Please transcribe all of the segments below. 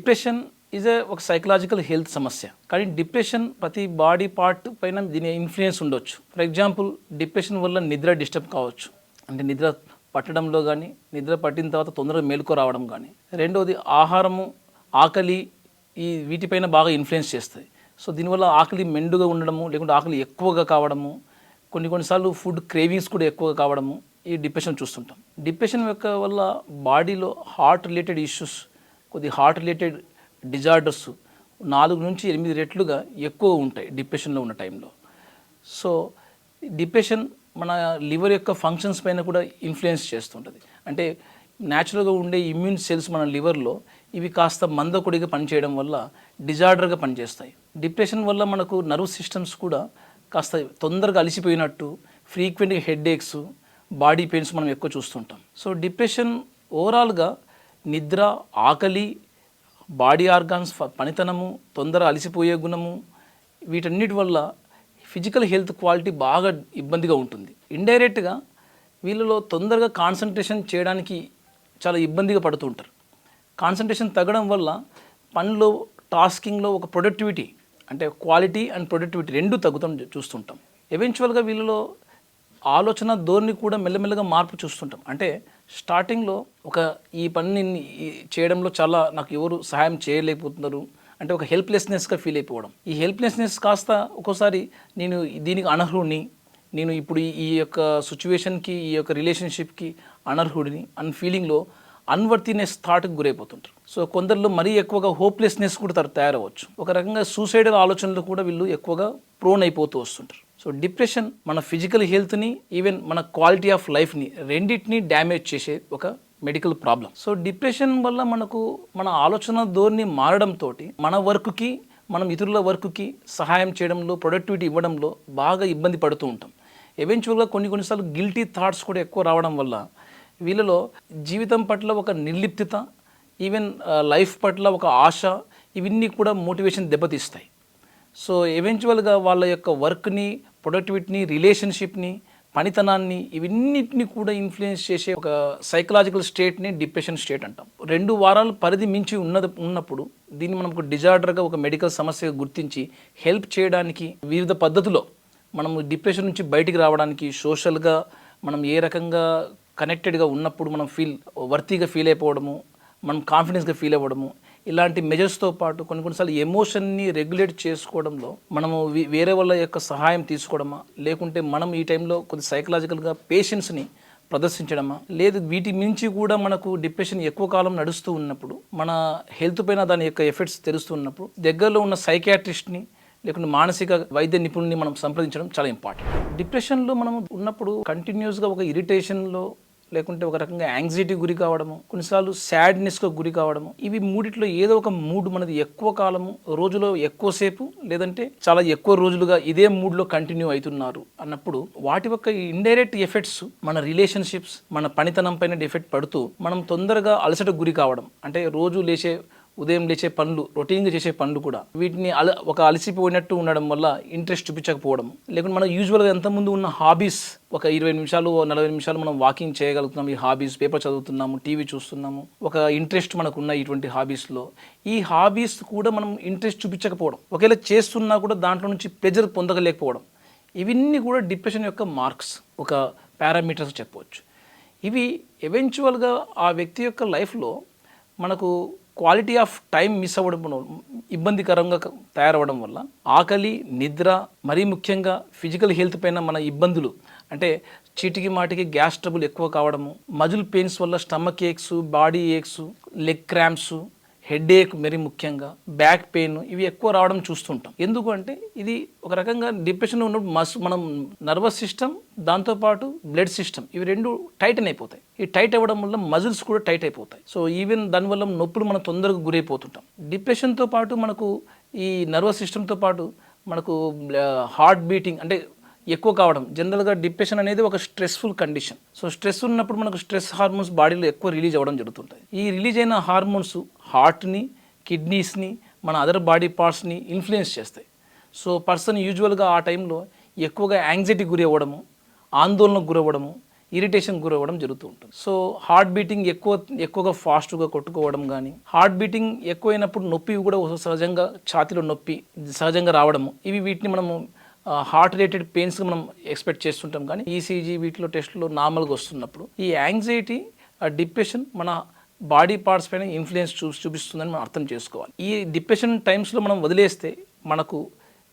Depression is a ఒక psychological health సమస్య. కానీ డిప్రెషన్ ప్రతి బాడీ పార్ట్ పైన దీని ఇన్ఫ్లుయెన్స్ ఉండొచ్చు. ఫర్ ఎగ్జాంపుల్ డిప్రెషన్ వల్ల నిద్ర డిస్టర్బ్ కావచ్చు. అంటే నిద్ర పట్టడంలో కానీ నిద్ర పట్టిన తర్వాత తొందరగా మేలుకో రావడం కానీ రెండవది ఆహారము ఆకలి ఈ వీటిపైన బాగా ఇన్ఫ్లుయెన్స్ చేస్తాయి. సో దీనివల్ల ఆకలి మెండుగా ఉండడము లేకుంటే ఆకలి ఎక్కువగా కావడము కొన్ని కొన్నిసార్లు ఫుడ్ క్రేవింగ్స్ కూడా ఎక్కువగా కావడము ఈ డిప్రెషన్ చూస్తుంటాం. డిప్రెషన్ యొక్క వల్ల బాడీలో హార్ట్ రిలేటెడ్ ఇష్యూస్ కొద్ది హార్ట్ రిలేటెడ్ డిజార్డర్స్ నాలుగు నుంచి ఎనిమిది రెట్లుగా ఎక్కువ ఉంటాయి డిప్రెషన్లో ఉన్న టైంలో. సో డిప్రెషన్ మన లివర్ యొక్క ఫంక్షన్స్ పైన కూడా ఇన్ఫ్లుయెన్స్ చేస్తుంటుంది. అంటే న్యాచురల్గా ఉండే ఇమ్యూన్ సెల్స్ మన లివర్లో ఇవి కాస్త మందకుడిగా పనిచేయడం వల్ల డిజార్డర్గా పనిచేస్తాయి. డిప్రెషన్ వల్ల మనకు నర్వ్ సిస్టమ్స్ కూడా కాస్త తొందరగా అలసిపోయినట్టు ఫ్రీక్వెంట్గా హెడ్ ఏక్స్ బాడీ పెయిన్స్ మనం ఎక్కువ చూస్తుంటాం. సో డిప్రెషన్ ఓవరాల్గా నిద్ర ఆకలి బాడీ ఆర్గాన్స్ ఫ- పనితనము తొందర అలసిపోయే గుణము వీటన్నిటి వల్ల ఫిజికల్ హెల్త్ క్వాలిటీ బాగా ఇబ్బందిగా ఉంటుంది. ఇండైరెక్ట్గా వీళ్ళలో తొందరగా కాన్సన్ట్రేషన్ చేయడానికి చాలా ఇబ్బందిగా పడుతూ ఉంటారు. కాన్సన్ట్రేషన్ తగ్గడం వల్ల పనిలో టాస్కింగ్లో ఒక ప్రొడక్టివిటీ అంటే క్వాలిటీ అండ్ ప్రొడక్టివిటీ రెండు తగ్గుతాం చూస్తుంటాం. ఎవెన్చువల్గా వీళ్ళలో ఆలోచన ధోరణి కూడా మెల్లమెల్లగా మార్పు చూస్తుంటాం. అంటే స్టార్టింగ్లో ఒక ఈ పనిని చేయడంలో చాలా నాకు ఎవరు సహాయం చేయలేకపోతున్నారు. అంటే ఒక హెల్ప్లెస్నెస్గా ఫీల్ అయిపోవడం. ఈ హెల్ప్లెస్నెస్ కాస్త ఒక్కోసారి నేను దీనికి అనర్హుడిని నేను ఇప్పుడు ఈ- యొక్క సిచ్యువేషన్కి ఈ యొక్క రిలేషన్షిప్కి అనర్హుడిని అన్ ఫీలింగ్లో అన్వర్తినెస్ థాట్కి గురైపోతుంటారు. సో కొందరిలో మరీ ఎక్కువగా హోప్లెస్నెస్ కూడా తర- తయారవచ్చు ఒక రకంగా సూసైడల్ ఆలోచనలు కూడా వీళ్ళు ఎక్కువగా ప్రోన్ అయిపోతూ వస్తుంటారు. సో డిప్రెషన్ మన ఫిజికల్ హెల్త్ని ఈవెన్ మన క్వాలిటీ ఆఫ్ లైఫ్ని రెండింటిని డ్యామేజ్ చేసే ఒక మెడికల్ ప్రాబ్లం. సో డిప్రెషన్ వల్ల మనకు మన ఆలోచన ధోరణి మారడంతో మన వర్క్కి మనం ఇతరుల వర్క్కి సహాయం చేయడంలో ప్రొడక్టివిటీ ఇవ్వడంలో బాగా ఇబ్బంది పడుతూ ఉంటాం. ఎవెన్చువల్గా కొన్ని కొన్నిసార్లు గిల్టీ థాట్స్ కూడా ఎక్కువ రావడం వల్ల వీళ్ళలో జీవితం పట్ల ఒక నిర్లిప్తత ఈవెన్ లైఫ్ పట్ల ఒక ఆశ ఇవన్నీ కూడా మోటివేషన్ దెబ్బతీస్తాయి. సో ఎవెన్చువల్గా వాళ్ళ యొక్క వర్క్ని ప్రొడక్టివిటీని రిలేషన్షిప్ని పనితనాన్ని ఇవన్నిటిని కూడా ఇన్ఫ్లుయెన్స్ చేసే ఒక సైకలాజికల్ స్టేట్ని డిప్రెషన్ స్టేట్ అంటాం. రెండు వారాలు పరిధి మించి ఉన్నది ఉన్నప్పుడు దీన్ని మనం ఒక డిజార్డర్గా ఒక మెడికల్ సమస్యగా గుర్తించి హెల్ప్ చేయడానికి వివిధ పద్ధతిలో మనము డిప్రెషన్ నుంచి బయటికి రావడానికి సోషల్గా మనం ఏ రకంగా కనెక్టెడ్గా ఉన్నప్పుడు మనం ఫీల్ వర్తీగా ఫీల్ అయిపోవడము మనం కాన్ఫిడెన్స్గా ఫీల్ అవ్వడము ఇలాంటి మెజర్స్తో పాటు కొన్ని కొన్నిసార్లు ఎమోషన్ని రెగ్యులేట్ చేసుకోవడంలో మనము వేరే వాళ్ళ యొక్క సహాయం తీసుకోవడమా? లేకుంటే మనం ఈ టైంలో కొద్ది సైకలాజికల్గా పేషెన్స్ని ప్రదర్శించడమా? లేదు వీటి మించి కూడా మనకు డిప్రెషన్ ఎక్కువ కాలం నడుస్తూ ఉన్నప్పుడు మన హెల్త్ పైన దాని యొక్క ఎఫెక్ట్స్ తెలుస్తూ ఉన్నప్పుడు దగ్గరలో ఉన్న సైకియాట్రిస్ట్ని లేకుంటే మానసిక వైద్య నిపుణుల్ని మనం సంప్రదించడం చాలా ఇంపార్టెంట్ డిప్రెషన్లో మనం ఉన్నప్పుడు కంటిన్యూస్గా ఒక ఇరిటేషన్లో లేకుంటే ఒక రకంగా యాంగ్జైటీ గురి కావడము కొన్నిసార్లు సాడ్నెస్గా గురి కావడము ఇవి మూడిట్లో ఏదో ఒక మూడ్ మనది ఎక్కువ కాలము రోజులో ఎక్కువసేపు లేదంటే చాలా ఎక్కువ రోజులుగా ఇదే మూడ్లో కంటిన్యూ అవుతున్నారు అన్నప్పుడు వాటి యొక్క ఇండైరెక్ట్ ఎఫెక్ట్స్ మన రిలేషన్షిప్స్ మన పనితనం పైన ఎఫెక్ట్ పడుతూ మనం తొందరగా అలసట గురి కావడం అంటే రోజు లేచే ఉదయం లేచే పనులు రొటీన్గా చేసే పనులు కూడా. వీటిని అల ఒక అలసిపోయినట్టు ఉండడం వల్ల ఇంట్రెస్ట్ చూపించకపోవడం. లేకుంటే మనం యూజువల్గా ఎంతమంది ఉన్న హాబీస్ ఒక ఇరవై నిమిషాలు నలభై నిమిషాలు మనం వాకింగ్ చేయగలుగుతున్నాం ఈ హాబీస్ పేపర్ చదువుతున్నాము టీవీ చూస్తున్నాము ఒక ఇంట్రెస్ట్ మనకు ఉన్న ఇటువంటి హాబీస్లో. ఈ హాబీస్ కూడా మనం ఇంట్రెస్ట్ చూపించకపోవడం. ఒకవేళ చేస్తున్నా కూడా దాంట్లో నుంచి ప్లెజర్ పొందగలేకపోవడం ఇవన్నీ కూడా డిప్రెషన్ యొక్క మార్క్స్ ఒక పారామీటర్స్ చెప్పవచ్చు. ఇవి ఎవెన్చువల్గా ఆ వ్యక్తి యొక్క లైఫ్లో మనకు క్వాలిటీ ఆఫ్ టైం మిస్ అవ్వడం ఇబ్బందికరంగా తయారవడం వల్ల ఆకలి నిద్ర మరీ ముఖ్యంగా ఫిజికల్ హెల్త్ పైన మన ఇబ్బందులు అంటే చీటికి మాటికి గ్యాస్ ట్రబుల్ ఎక్కువ కావడము మజిల్ పెయిన్స్ వల్ల stomach aches body aches leg cramps headache ache మరీ ముఖ్యంగా బ్యాక్ పెయిన్ ఇవి ఎక్కువ రావడం చూస్తుంటాం. ఎందుకంటే ఇది ఒక రకంగా డిప్రెషన్ ఉన్నప్పుడు మస్ మనం నర్వస్ సిస్టమ్ దాంతోపాటు బ్లడ్ సిస్టమ్ ఇవి రెండు టైటన్ అయిపోతాయి. ఈ టైట్ అవ్వడం వల్ల మజిల్స్ కూడా టైట్ అయిపోతాయి. సో ఈవెన్ దానివల్ల నొప్పులు మనం తొందరగా గురైపోతుంటాం. డిప్రెషన్తో పాటు మనకు ఈ నర్వస్ సిస్టమ్తో పాటు మనకు హార్ట్ బీటింగ్ అంటే ఎక్కువ కావడం జనరల్గా డిప్రెషన్ అనేది ఒక స్ట్రెస్ఫుల్ కండిషన్. సో స్ట్రెస్ ఉన్నప్పుడు మనకు స్ట్రెస్ హార్మోన్స్ బాడీలో ఎక్కువ రిలీజ్ అవ్వడం జరుగుతుంటాయి. ఈ రిలీజ్ అయిన హార్మోన్స్ హార్ట్ని కిడ్నీస్ని మన అదర్ బాడీ పార్ట్స్ని ఇన్ఫ్లుయెన్స్ చేస్తాయి. సో పర్సన్ యూజువల్గా ఆ టైంలో ఎక్కువగా యాంగ్జైటీ గురి అవ్వడము ఆందోళనకు గురవ్వడము ఇరిటేషన్ గురవ్వడం జరుగుతూ ఉంటుంది. సో హార్ట్ బీటింగ్ ఎక్కువ ఎక్కువగా ఫాస్ట్గా కొట్టుకోవడం కానీ హార్ట్ బీటింగ్ ఎక్కువైనప్పుడు నొప్పి కూడా సహజంగా ఛాతీలో నొప్పి సహజంగా రావడము ఇవి వీటిని మనము హార్ట్ రిలేటెడ్ పెయిన్స్ మనం ఎక్స్పెక్ట్ చేస్తుంటాం కానీ ఈసీజీ వీటిలో టెస్ట్లో నార్మల్గా వస్తున్నప్పుడు ఈ యాంగ్జైటీ డిప్రెషన్ మన బాడీ పార్ట్స్ పైన ఇన్ఫ్లుయెన్స్ చూ చూపిస్తుందని మనం అర్థం చేసుకోవాలి. ఈ డిప్రెషన్ టైమ్స్లో మనం వదిలేస్తే మనకు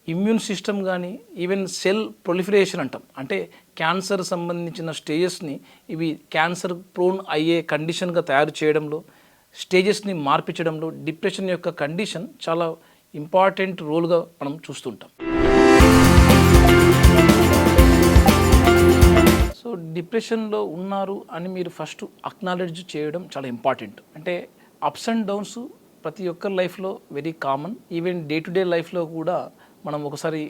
ఇమ్యూన్ సిస్టమ్ కానీ ఈవెన్ సెల్ ప్రొలిఫరేషన్ అంటాం. అంటే క్యాన్సర్ సంబంధించిన స్టేజెస్ని ఇవి క్యాన్సర్ ప్రోన్ అయ్యే కండిషన్గా తయారు చేయడంలో స్టేజెస్ని మార్పించడంలో డిప్రెషన్ యొక్క కండిషన్ చాలా ఇంపార్టెంట్ రోల్గా మనం చూస్తుంటాం. సో డిప్రెషన్లో ఉన్నారు అని మీరు ఫస్ట్ అక్నాలెడ్జ్ చేయడం చాలా ఇంపార్టెంట్ అంటే అప్స్ అండ్ డౌన్స్ ప్రతి ఒక్కరి లైఫ్లో very common even day to day లైఫ్లో కూడా మనం ఒకసారి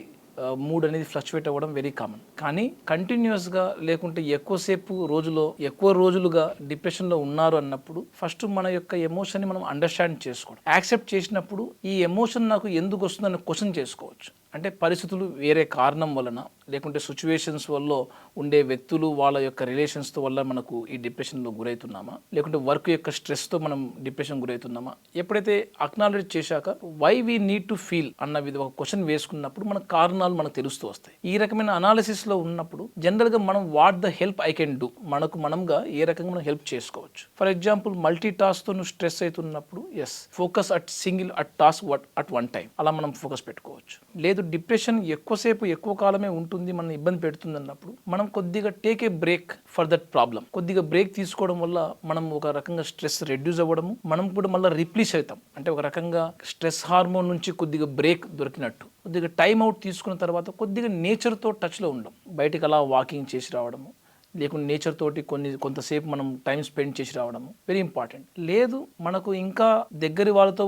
మూడ్ అనేది ఫ్లక్చువేట్ అవ్వడం వెరీ కామన్ కానీ కంటిన్యూస్గా లేకుంటే ఎక్కువసేపు రోజులో ఎక్కువ రోజులుగా డిప్రెషన్లో ఉన్నారు అన్నప్పుడు ఫస్ట్ మన యొక్క ఎమోషన్ని మనం అండర్స్టాండ్ చేసుకోవడం. యాక్సెప్ట్ చేసినప్పుడు ఈ ఎమోషన్ నాకు ఎందుకు వస్తుందని క్వశ్చన్ చేసుకోవచ్చు. అంటే పరిస్థితులు వేరే కారణం వలన లేకుంటే సిచ్యువేషన్స్ వల్ల ఉండే వ్యక్తులు వాళ్ళ యొక్క రిలేషన్స్తో వల్ల మనకు ఈ డిప్రెషన్లో గురవుతున్నామా? లేకుంటే వర్క్ యొక్క స్ట్రెస్తో మనం డిప్రెషన్ గురవుతున్నామా? ఎప్పుడైతే అక్నాలెడ్జ్ చేశాక why we need to feel అన్న విధ ఒక క్వశ్చన్ వేసుకున్నప్పుడు మన కారణాలు మనకు తెలుస్తూ వస్తాయి. ఈ రకమైన అనాలిసిస్లో ఉన్నప్పుడు జనరల్గా మనం what the help I can do మనకు మనంగా ఏ రకంగా మనం హెల్ప్ చేసుకోవచ్చు? ఫర్ ఎగ్జాంపుల్ మల్టీ టాస్క్తో నువ్వు స్ట్రెస్ అవుతున్నప్పుడు as focus at single at task what at one time అలా మనం ఫోకస్ పెట్టుకోవచ్చు. లేదు డిప్రెషన్ ఎక్కువసేపు ఎక్కువ కాలమే ఉంటుంది మన ఇబ్బంది పెడుతుంది అన్నప్పుడు మనం కొద్దిగా take a break for that problem కొద్దిగా బ్రేక్ తీసుకోవడం వల్ల మనం ఒక రకంగా స్ట్రెస్ రెడ్యూస్ అవ్వడము మనం కూడా మళ్ళీ రిప్లీస్ అవుతాం. అంటే ఒక రకంగా స్ట్రెస్ హార్మోన్ నుంచి కొద్దిగా బ్రేక్ దొరికినట్టు. కొద్దిగా టైం అవుట్ తీసుకున్న తర్వాత కొద్దిగా నేచర్తో టచ్లో ఉండడం బయటకు అలా వాకింగ్ చేసి రావడము లేకుంటే నేచర్ తోటి కొన్ని కొంతసేపు మనం టైం స్పెండ్ చేసి రావడము వెరీ ఇంపార్టెంట్ లేదు మనకు ఇంకా దగ్గర వాళ్ళతో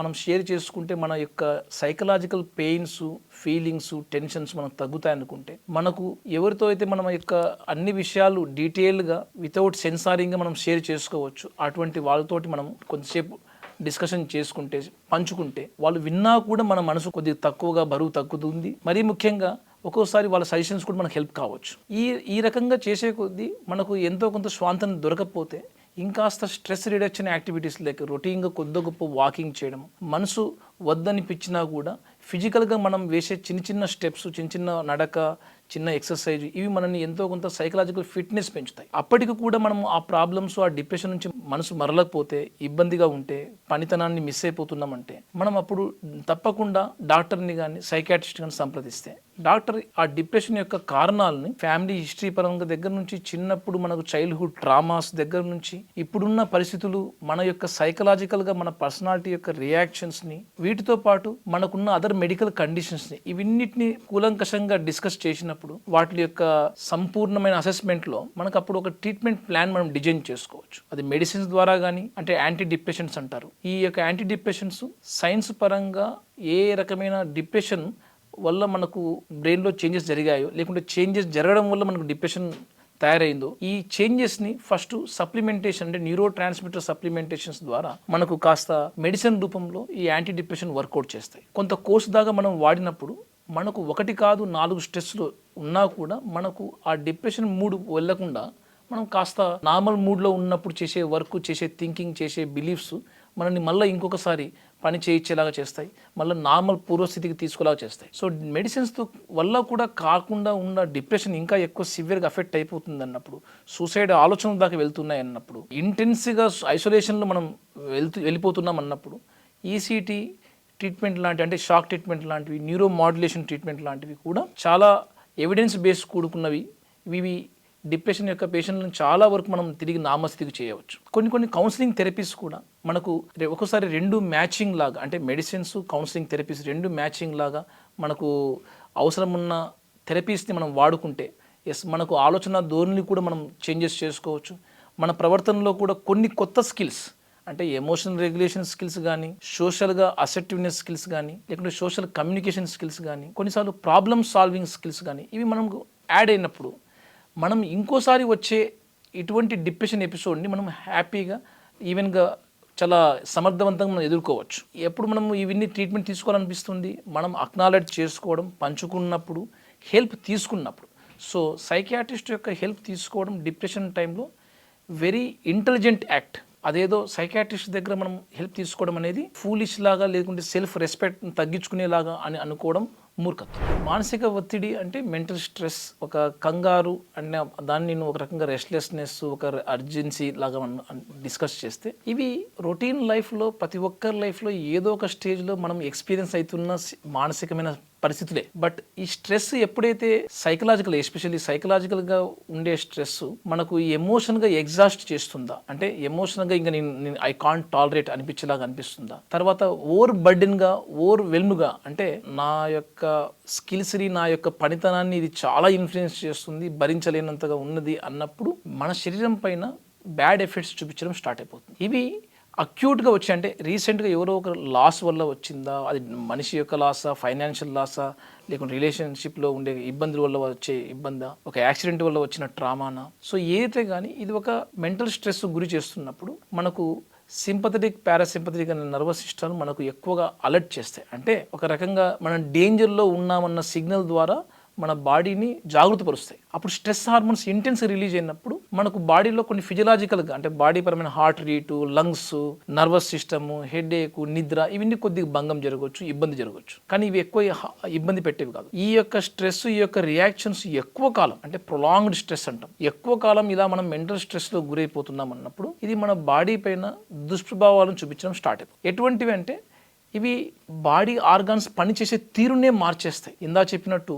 మనం షేర్ చేసుకుంటే మన యొక్క సైకలాజికల్ పెయిన్స్ ఫీలింగ్స్ టెన్షన్స్ మనం తగ్గుతాయి అనుకుంటే మనకు ఎవరితో అయితే మనం యొక్క అన్ని విషయాలు డీటెయిల్గా వితౌట్ సెన్సారింగ్గా మనం షేర్ చేసుకోవచ్చు అటువంటి వాళ్ళతోటి మనం కొంతసేపు డిస్కషన్ చేసుకుంటే పంచుకుంటే వాళ్ళు విన్నా కూడా మన మనసు కొద్దిగా తక్కువగా బరువు తగ్గుతుంది. మరీ ముఖ్యంగా ఒక్కోసారి వాళ్ళ సజెషన్స్ కూడా మనకు హెల్ప్ కావచ్చు. ఈ ఈ రకంగా చేసే కొద్దీ మనకు ఎంతో కొంత స్వాంతం దొరకకపోతే ఇంకాస్త స్ట్రెస్ రిడక్షన్ యాక్టివిటీస్ లైక్ రొటీన్గా కొద్ద గొప్ప వాకింగ్ చేయడం మనసు వద్దనిపించినా కూడా ఫిజికల్గా మనం వేసే చిన్న చిన్న స్టెప్స్ చిన్న చిన్న నడక చిన్న ఎక్సర్సైజ్ ఇవి మనల్ని ఎంతో కొంత సైకలాజికల్ ఫిట్నెస్ పెంచుతాయి. అప్పటికి కూడా మనం ఆ ప్రాబ్లమ్స్ ఆ డిప్రెషన్ నుంచి మనసు మరలకపోతే ఇబ్బందిగా ఉంటే పనితనాన్ని మిస్ అయిపోతున్నామంటే మనం అప్పుడు తప్పకుండా డాక్టర్ని కానీ సైకాట్రిస్ట్ కానీ సంప్రదిస్తే డాక్టర్ ఆ డిప్రెషన్ యొక్క కారణాలని ఫ్యామిలీ హిస్టరీ పరంగా దగ్గర నుంచి చిన్నప్పుడు మనకు చైల్డ్హుడ్ ట్రామాస్ దగ్గర నుంచి ఇప్పుడున్న పరిస్థితులు మన యొక్క సైకలాజికల్గా మన పర్సనాలిటీ యొక్క రియాక్షన్స్ని వీటితో పాటు మనకున్న అదర్ మెడికల్ కండిషన్స్ని ఇవన్నిటిని కూలంకషంగా డిస్కస్ చేసినప్పుడు వాటి యొక్క సంపూర్ణమైన అసెస్మెంట్లో మనకు అప్పుడు ఒక ట్రీట్మెంట్ ప్లాన్ మనం డిజైన్ చేసుకోవచ్చు. అది మెడిసిన్స్ ద్వారా కానీ అంటే యాంటీ డిప్రెషన్స్ అంటారు. ఈ యొక్క యాంటీ డిప్రెషన్స్ సైన్స్ పరంగా ఏ రకమైన డిప్రెషన్ వల్ల మనకు బ్రెయిన్లో చేంజెస్ జరిగాయో లేకుంటే చేంజెస్ జరగడం వల్ల మనకు డిప్రెషన్ తయారైందో ఈ చేంజెస్ని ఫస్ట్ సప్లిమెంటేషన్ అంటే న్యూరో ట్రాన్స్మిటర్ సప్లిమెంటేషన్స్ ద్వారా మనకు కాస్త మెడిసిన్ రూపంలో ఈ యాంటీ డిప్రెషన్ వర్కౌట్ చేస్తాయి. కొంత కోర్సు దాకా మనం వాడినప్పుడు మనకు ఒకటి కాదు నాలుగు స్ట్రెస్లు ఉన్నా కూడా మనకు ఆ డిప్రెషన్ మూడ్ వెళ్ళకుండా మనం కాస్త నార్మల్ మూడ్లో ఉన్నప్పుడు చేసే వర్క్ చేసే థింకింగ్ చేసే బిలీఫ్స్ మనల్ని మళ్ళీ ఇంకొకసారి పని చేయించేలాగా చేస్తాయి. మళ్ళీ నార్మల్ పూర్వస్థితికి తీసుకులాగా చేస్తాయి. సో మెడిసిన్స్తో వల్ల కూడా కాకుండా ఉన్న డిప్రెషన్ ఇంకా ఎక్కువ సివియర్గా అఫెక్ట్ అయిపోతుంది అన్నప్పుడు సూసైడ్ ఆలోచనల దాకా వెళ్తున్నాయి అన్నప్పుడు ఇంటెన్స్గా ఐసోలేషన్లో మనం వెళ్తూ వెళ్ళిపోతున్నాం అన్నప్పుడు ఈసీటీ ట్రీట్మెంట్ లాంటివి అంటే షాక్ ట్రీట్మెంట్ లాంటివి న్యూరో మాడ్యులేషన్ ట్రీట్మెంట్ లాంటివి కూడా చాలా ఎవిడెన్స్ బేస్ కూడుకున్నవి. ఇవి డిప్రెషన్ యొక్క పేషెంట్లను చాలా వరకు మనం తిరిగి నామస్థితికి చేయవచ్చు. కొన్ని కొన్ని కౌన్సిలింగ్ థెరపీస్ కూడా మనకు ఒకసారి ఒక్కోసారి రెండు మ్యాచింగ్ లాగా అంటే మెడిసిన్స్ కౌన్సిలింగ్ థెరపీస్ రెండు మ్యాచింగ్ లాగా మనకు అవసరం ఉన్న థెరపీస్ని మనం వాడుకుంటే ఎస్ మనకు ఆలోచన ధోరణి కూడా మనం చేంజెస్ చేసుకోవచ్చు. మన ప్రవర్తనలో కూడా కొన్ని కొత్త స్కిల్స్ అంటే ఎమోషనల్ రెగ్యులేషన్ స్కిల్స్ కానీ సోషల్గా అసెప్టివ్నెస్ స్కిల్స్ కానీ లేకుంటే సోషల్ కమ్యూనికేషన్ స్కిల్స్ కానీ కొన్నిసార్లు ప్రాబ్లమ్ సాల్వింగ్ స్కిల్స్ కానీ ఇవి మనం యాడ్ అయినప్పుడు మనం ఇంకోసారి వచ్చే ఇటువంటి డిప్రెషన్ ఎపిసోడ్ని మనం హ్యాపీగా ఈవెన్గా చాలా సమర్థవంతంగా మనం ఎదుర్కోవచ్చు. ఎప్పుడు మనం ఇవన్నీ ట్రీట్మెంట్ తీసుకోవాలనిపిస్తుంది? మనం అక్నాలెడ్జ్ చేసుకోవడం పంచుకున్నప్పుడు హెల్ప్ తీసుకున్నప్పుడు. సో సైకియాట్రిస్ట్ యొక్క హెల్ప్ తీసుకోవడం డిప్రెషన్ టైంలో వెరీ ఇంటెలిజెంట్ యాక్ట్. అదేదో సైకాట్రిస్ట్ దగ్గర మనం హెల్ప్ తీసుకోవడం అనేది ఫూలిష్ లాగా లేకుంటే సెల్ఫ్ రెస్పెక్ట్ తగ్గించుకునేలాగా అని అనుకోవడం మూర్ఖత్వం. మానసిక ఒత్తిడి అంటే మెంటల్ స్ట్రెస్ ఒక కంగారు అనే దాన్ని నేను ఒక రకంగా రెస్ట్లెస్నెస్ ఒక అర్జెన్సీ లాగా డిస్కస్ చేస్తే ఇవి రొటీన్ లైఫ్లో ప్రతి ఒక్కరి లైఫ్లో ఏదో ఒక స్టేజ్లో మనం ఎక్స్పీరియన్స్ అవుతున్న మానసికమైన పరిస్థితులే. బట్ ఈ స్ట్రెస్ ఎప్పుడైతే సైకలాజికల్ ఎస్పెషల్లీ సైకలాజికల్గా ఉండే స్ట్రెస్ మనకు ఎమోషన్గా ఎగ్జాస్ట్ చేస్తుందా? అంటే ఎమోషనల్గా ఇంకా నేను ఐ కాంట్ టాలరేట్ అనిపించేలాగా అనిపిస్తుందా? తర్వాత ఓవర్ బర్డెన్గా ఓవర్ వెల్మ్గా అంటే నా యొక్క స్కిల్స్ని నా యొక్క పనితనాన్ని ఇది చాలా ఇన్ఫ్లుయెన్స్ చేస్తుంది భరించలేనంతగా ఉన్నది అన్నప్పుడు మన శరీరం పైన బ్యాడ్ ఎఫెక్ట్స్ చూపించడం స్టార్ట్ అయిపోతుంది. ఇవి అక్యూట్గా వచ్చి అంటే రీసెంట్గా ఎవరో ఒక లాస్ వల్ల వచ్చిందా? అది మనిషి యొక్క లాసా? ఫైనాన్షియల్ లాసా? లేకుంటే రిలేషన్షిప్లో ఉండే ఇబ్బందుల వల్ల వచ్చే ఇబ్బందా? ఒక యాక్సిడెంట్ వల్ల వచ్చిన ట్రామానా? సో ఏదైతే కానీ ఇది ఒక మెంటల్ స్ట్రెస్ గురి చేస్తున్నప్పుడు మనకు సింపథటిక్ పారాసింపథటిక్ అనే నర్వస్ సిస్టమ్ మనకు ఎక్కువగా అలర్ట్ చేస్తాయి. అంటే ఒక రకంగా మనం డేంజర్లో ఉన్నామన్న సిగ్నల్ ద్వారా మన బాడీని జాగృతపరుస్తాయి. అప్పుడు స్ట్రెస్ హార్మోన్స్ ఇంటెన్స్ రిలీజ్ అయినప్పుడు మనకు బాడీలో కొన్ని ఫిజియలాజికల్గా అంటే బాడీ పరమైన heart rate lungs nervous system headache నిద్ర ఇవన్నీ కొద్దిగా భంగం జరగవచ్చు ఇబ్బంది జరగవచ్చు. కానీ ఇవి ఎక్కువ ఇబ్బంది పెట్టేవి కాదు. ఈ యొక్క స్ట్రెస్ ఈ యొక్క రియాక్షన్స్ ఎక్కువ కాలం అంటే ప్రొలాంగ్డ్ స్ట్రెస్ అంటాం. ఎక్కువ కాలం ఇలా మనం మెంటల్ స్ట్రెస్లో గురైపోతున్నాం అన్నప్పుడు ఇది మన బాడీ పైన దుష్ప్రభావాలను చూపించడం స్టార్ట్ అవుతుంది ఎటువంటివి అంటే ఇవి బాడీ ఆర్గాన్స్ పనిచేసే తీరునే మార్చేస్తాయి. ఇందా చెప్పినట్టు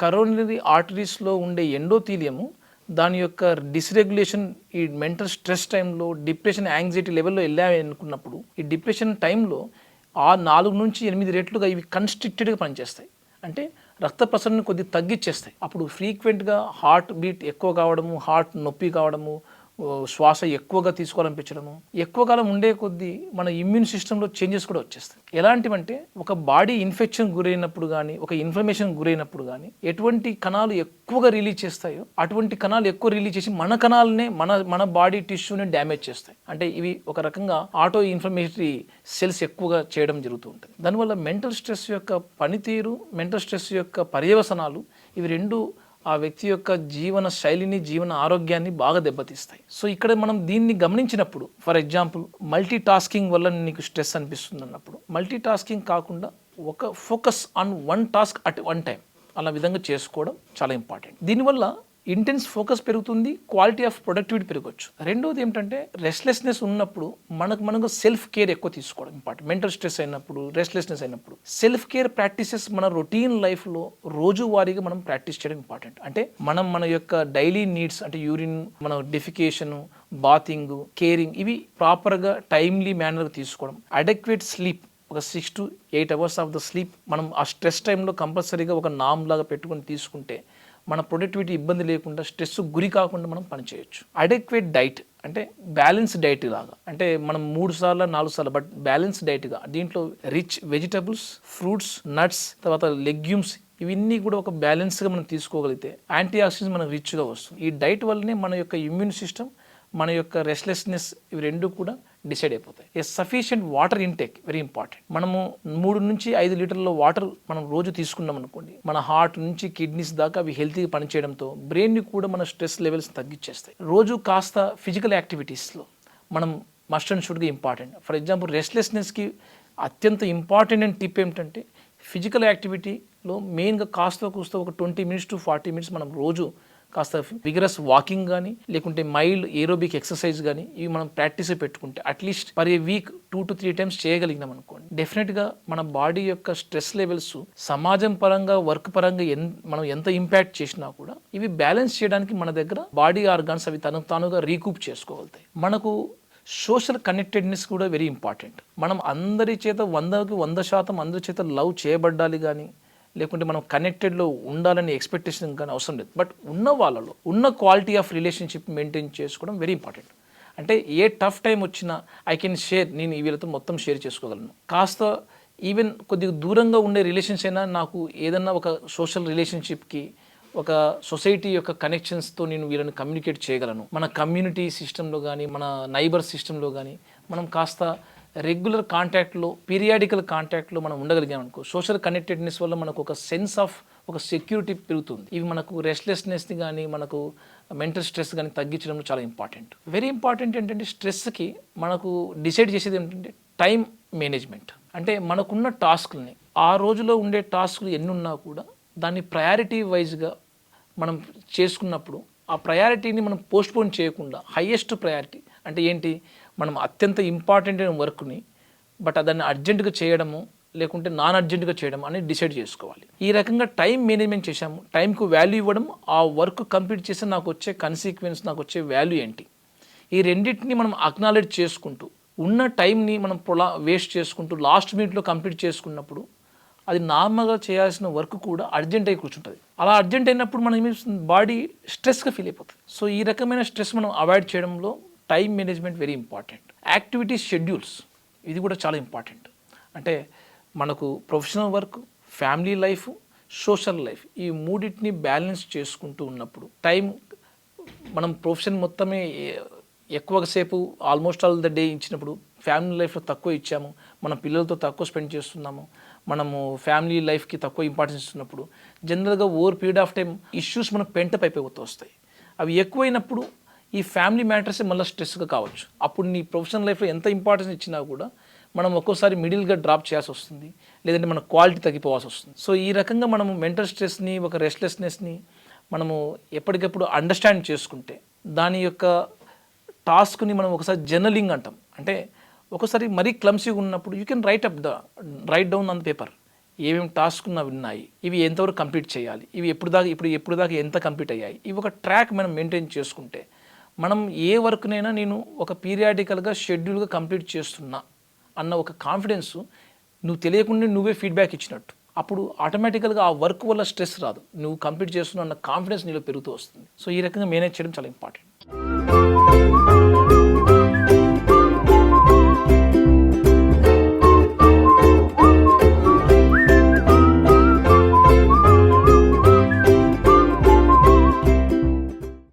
కరోనరీ ఆర్టరీస్లో ఉండే ఎండోథీలియము దాని యొక్క డిస్రెగ్యులేషన్ ఈ మెంటల్ స్ట్రెస్ టైంలో డిప్రెషన్ యాంగ్జైటీ లెవెల్లో అనుకున్నప్పుడు ఈ డిప్రెషన్ టైంలో ఆ నాలుగు నుంచి ఎనిమిది రేట్లుగా ఇవి కన్స్ట్రిక్టెడ్గా పనిచేస్తాయి. అంటే రక్త ప్రసరణ కొద్దిగా తగ్గించేస్తాయి అప్పుడు ఫ్రీక్వెంట్గా హార్ట్ బీట్ ఎక్కువ కావడము హార్ట్ నొప్పి కావడము శ్వాస ఎక్కువగా తీసుకోవాలనిపించడము. ఎక్కువ కాలం ఉండే కొద్దీ మన ఇమ్యూన్ సిస్టంలో చేంజెస్ కూడా వచ్చేస్తాయి. ఎలాంటివంటే ఒక బాడీ ఇన్ఫెక్షన్ గురైనప్పుడు కానీ ఒక ఇన్ఫర్మేషన్ గురైనప్పుడు కానీ ఎటువంటి కణాలు ఎక్కువగా రిలీజ్ చేస్తాయో అటువంటి కణాలు ఎక్కువ రిలీజ్ చేసి మన కణాలనే మన మన బాడీ టిష్యూని డ్యామేజ్ చేస్తాయి. అంటే ఇవి ఒక రకంగా ఆటో ఇన్ఫ్లమేటరీ సెల్స్ ఎక్కువగా చేయడం జరుగుతూ ఉంటుంది దానివల్ల మెంటల్ స్ట్రెస్ యొక్క పనితీరు మెంటల్ స్ట్రెస్ యొక్క పర్యవసనాలు ఇవి రెండు ఆ వ్యక్తి యొక్క జీవన శైలిని జీవన ఆరోగ్యాన్ని బాగా దెబ్బతీస్తాయి. సో ఇక్కడ మనం దీన్ని గమనించినప్పుడు ఫర్ ఎగ్జాంపుల్ మల్టీ టాస్కింగ్ వల్ల నీకు స్ట్రెస్ అనిపిస్తుంది అన్నప్పుడు మల్టీ టాస్కింగ్ కాకుండా ఒక focus on one task at one time అలా విధంగా చేసుకోవడం చాలా ఇంపార్టెంట్. దీనివల్ల ఇంటెన్స్ ఫోకస్ పెరుగుతుంది క్వాలిటీ ఆఫ్ ప్రొడక్టివిటీ పెరగచ్చు. రెండోది ఏమిటంటే రెస్ట్లెస్నెస్ ఉన్నప్పుడు మనకు మనకు సెల్ఫ్ కేర్ ఎక్కువ తీసుకోవడం ఇంపార్టెంట్ మెంటల్ స్ట్రెస్ అయినప్పుడు రెస్ట్లెస్నెస్ అయినప్పుడు. సెల్ఫ్ కేర్ ప్రాక్టీసెస్ మన రొటీన్ లైఫ్లో రోజువారీగా మనం ప్రాక్టీస్ చేయడం ఇంపార్టెంట్ అంటే మనం మన యొక్క డైలీ నీడ్స్ అంటే యూరిన్ మన డెఫికేషన్ బాతింగ్ కేరింగ్ ఇవి ప్రాపర్గా టైమ్లీ మేనర్గా తీసుకోవడం. అడెక్వేట్ స్లీప్ ఒక six to eight hours of the sleep మనం ఆ స్ట్రెస్ టైంలో కంపల్సరీగా ఒక నామ్ లాగా పెట్టుకొని తీసుకుంటే మన ప్రొడక్టివిటీ ఇబ్బంది లేకుండా స్ట్రెస్ గురి కాకుండా మనం పనిచేయచ్చు అడెక్వేట్ డైట్ అంటే బ్యాలెన్స్ డైట్ లాగా. అంటే మనం మూడు సార్లు నాలుగు సార్లు బట్ బ్యాలెన్స్ డైట్గా దీంట్లో రిచ్ వెజిటబుల్స్ ఫ్రూట్స్ నట్స్ తర్వాత లెగ్యూమ్స్ ఇవన్నీ కూడా ఒక బ్యాలెన్స్గా మనం తీసుకోగలిగితే యాంటీ ఆక్సిడెంట్స్ మనకు రిచ్గా వస్తుంది. ఈ డైట్ వల్లనే మన యొక్క ఇమ్యూన్ సిస్టమ్ మన యొక్క రెస్ట్లెస్నెస్ ఇవి రెండు కూడా డిసైడ్ అయిపోతాయి. A sufficient water intake very important మనము మూడు నుంచి ఐదు లీటర్ల వాటర్ మనం రోజు తీసుకున్నాం అనుకోండి మన హార్ట్ నుంచి కిడ్నీస్ దాకా అవి హెల్తీగా పనిచేయడంతో బ్రెయిన్ని కూడా మన స్ట్రెస్ లెవెల్స్ తగ్గించేస్తాయి. రోజు కాస్త ఫిజికల్ యాక్టివిటీస్లో మనం మస్ట్ అండ్ షుడ్గా ఇంపార్టెంట్ ఫర్ ఎగ్జాంపుల్ రెస్ట్లెస్నెస్కి అత్యంత ఇంపార్టెంట్ అండ్ టిప్ ఏమిటంటే ఫిజికల్ యాక్టివిటీలో మెయిన్గా కాస్త కూస్త ఒక twenty minutes to forty minutes మనం రోజు కాస్త విగరస్ వాకింగ్ కానీ లేకుంటే మైల్డ్ ఏరోబిక్ ఎక్సర్సైజ్ కానీ ఇవి మనం ప్రాక్టీస్ పెట్టుకుంటే at least per a week two to three times చేయగలిగినాం అనుకోండి. డెఫినెట్గా మన బాడీ యొక్క స్ట్రెస్ లెవెల్స్ సమాజం పరంగా వర్క్ పరంగా ఎన్ మనం ఎంత ఇంపాక్ట్ చేసినా కూడా ఇవి బ్యాలెన్స్ చేయడానికి మన దగ్గర బాడీ ఆర్గాన్స్ అవి తను తానుగా రీకూప్ చేసుకోగలుగుతాయి. మనకు సోషల్ కనెక్టెడ్నెస్ కూడా వెరీ ఇంపార్టెంట్ మనం అందరి చేత వందకి వంద శాతం అందరి చేత లవ్ చేయబడ్డాలి కానీ లేకుంటే మనం కనెక్టెడ్లో ఉండాలని ఎక్స్పెక్టేషన్ కానీ అవసరం లేదు. బట్ ఉన్న వాళ్ళలో ఉన్న క్వాలిటీ ఆఫ్ రిలేషన్షిప్ మెయింటైన్ చేసుకోవడం వెరీ ఇంపార్టెంట్ అంటే ఏ టఫ్ టైం వచ్చినా ఐ కెన్ షేర్ నేను ఈ వీళ్ళతో మొత్తం షేర్ చేసుకోగలను. కాస్త ఈవెన్ కొద్దిగా దూరంగా ఉండే రిలేషన్స్ అయినా నాకు ఏదన్నా ఒక సోషల్ రిలేషన్షిప్కి ఒక సొసైటీ యొక్క కనెక్షన్స్తో నేను వీళ్ళని కమ్యూనికేట్ చేయగలను. మన కమ్యూనిటీ సిస్టంలో కానీ మన నైబర్ సిస్టంలో కానీ మనం కాస్త రెగ్యులర్ కాంటాక్ట్లో పీరియాడికల్ కాంటాక్ట్లో మనం ఉండగలిగాం అనుకో సోషల్ కనెక్టెడ్నెస్ వల్ల మనకు ఒక సెన్స్ ఆఫ్ ఒక సెక్యూరిటీ పెరుగుతుంది. ఇవి మనకు రెస్ట్లెస్నెస్ని కానీ మనకు మెంటల్ స్ట్రెస్ కానీ తగ్గించడంలో చాలా ఇంపార్టెంట్. వెరీ ఇంపార్టెంట్ ఏంటంటే స్ట్రెస్కి మనకు డిసైడ్ చేసేది ఏంటంటే టైం మేనేజ్మెంట్. అంటే మనకున్న టాస్క్లని ఆ రోజులో ఉండే టాస్క్లు ఎన్ని ఉన్నా కూడా దాన్ని ప్రయారిటీ వైజ్గా మనం చేసుకున్నప్పుడు ఆ ప్రయారిటీని మనం పోస్ట్పోన్ చేయకుండా హయ్యెస్ట్ ప్రయారిటీ అంటే ఏంటి? మనం అత్యంత ఇంపార్టెంట్ అయిన వర్క్ని బట్ దాన్ని అర్జెంటుగా చేయడము లేకుంటే నాన్ అర్జెంటుగా చేయడం అనేది డిసైడ్ చేసుకోవాలి. ఈ రకంగా టైం మేనేజ్మెంట్ చేశాము. టైంకు వాల్యూ ఇవ్వడం ఆ వర్క్ కంప్లీట్ చేస్తే నాకు వచ్చే కన్సిక్వెన్స్ నాకు వచ్చే వాల్యూ ఏంటి? ఈ రెండింటిని మనం అక్నాలెడ్జ్ చేసుకుంటూ ఉన్న టైంని మనం పొలా వేస్ట్ చేసుకుంటూ లాస్ట్ మినిట్లో కంప్లీట్ చేసుకున్నప్పుడు అది నార్మల్గా చేయాల్సిన వర్క్ కూడా అర్జెంట్ అయి కూర్చుంటుంది. అలా అర్జెంట్ అయినప్పుడు మనం బాడీ స్ట్రెస్గా ఫీల్ అయిపోతుంది. సో ఈ రకమైన స్ట్రెస్ మనం అవాయిడ్ చేయడంలో time management very important. Activity schedules ఇది కూడా చాలా ఇంపార్టెంట్. అంటే మనకు professional work family life social life ఈ మూడింటిని బ్యాలెన్స్ చేసుకుంటూ ఉన్నప్పుడు టైం మనం ప్రొఫెషన్ మొత్తమే ఎక్కువ సేపు ఆల్మోస్ట్ ఆల్ ద డే ఇచ్చినప్పుడు ఫ్యామిలీ లైఫ్లో తక్కువ ఇచ్చాము మన పిల్లలతో తక్కువ స్పెండ్ చేస్తున్నాము మనము ఫ్యామిలీ లైఫ్కి తక్కువ ఇంపార్టెన్స్ ఇస్తున్నప్పుడు జనరల్గా over period of time issues మనకు పెంటప్ అయిపోతూ వస్తాయి. అవి ఎక్కువైనప్పుడు ఈ ఫ్యామిలీ మ్యాటర్స్ మళ్ళీ స్ట్రెస్గా కావచ్చు. అప్పుడు నీ ప్రొఫెషనల్ లైఫ్లో ఎంత ఇంపార్టెన్స్ ఇచ్చినా కూడా మనం ఒక్కోసారి మిడిల్గా డ్రాప్ చేయాల్సి వస్తుంది. లేదంటే మన క్వాలిటీ తగ్గిపోవాల్సి వస్తుంది. సో ఈ రకంగా మనము మెంటల్ స్ట్రెస్ని ఒక రెస్ట్లెస్నెస్ని మనము ఎప్పటికప్పుడు అండర్స్టాండ్ చేసుకుంటే దాని యొక్క టాస్క్ని మనం ఒకసారి జర్నలింగ్ అంటాం. అంటే ఒకసారి మరీ క్లమ్సీగా ఉన్నప్పుడు you can write up the write down on paper ఏమేమి టాస్క్ నావి ఉన్నాయి? ఇవి ఎంతవరకు కంప్లీట్ చేయాలి? ఇవి ఎప్పుడు దాకా ఇప్పుడు ఎప్పుడు దాకా ఎంత కంప్లీట్ అయ్యాయి? ఇవి ఒక ట్రాక్ మనం మెయింటైన్ చేసుకుంటే మనం ఏ వర్క్నైనా నేను ఒక పీరియాడికల్గా షెడ్యూల్గా కంప్లీట్ చేస్తున్నా అన్న ఒక కాన్ఫిడెన్స్ నువ్వు తెలియకుండా నువ్వే ఫీడ్బ్యాక్ ఇచ్చినట్టు. అప్పుడు ఆటోమేటికల్గా ఆ వర్క్ వల్ల స్ట్రెస్ రాదు. నువ్వు కంప్లీట్ చేస్తున్నావు అన్న కాన్ఫిడెన్స్ నీలో పెరుగుతూ వస్తుంది. సో ఈ రకంగా మేనేజ్ చేయడం చాలా ఇంపార్టెంట్.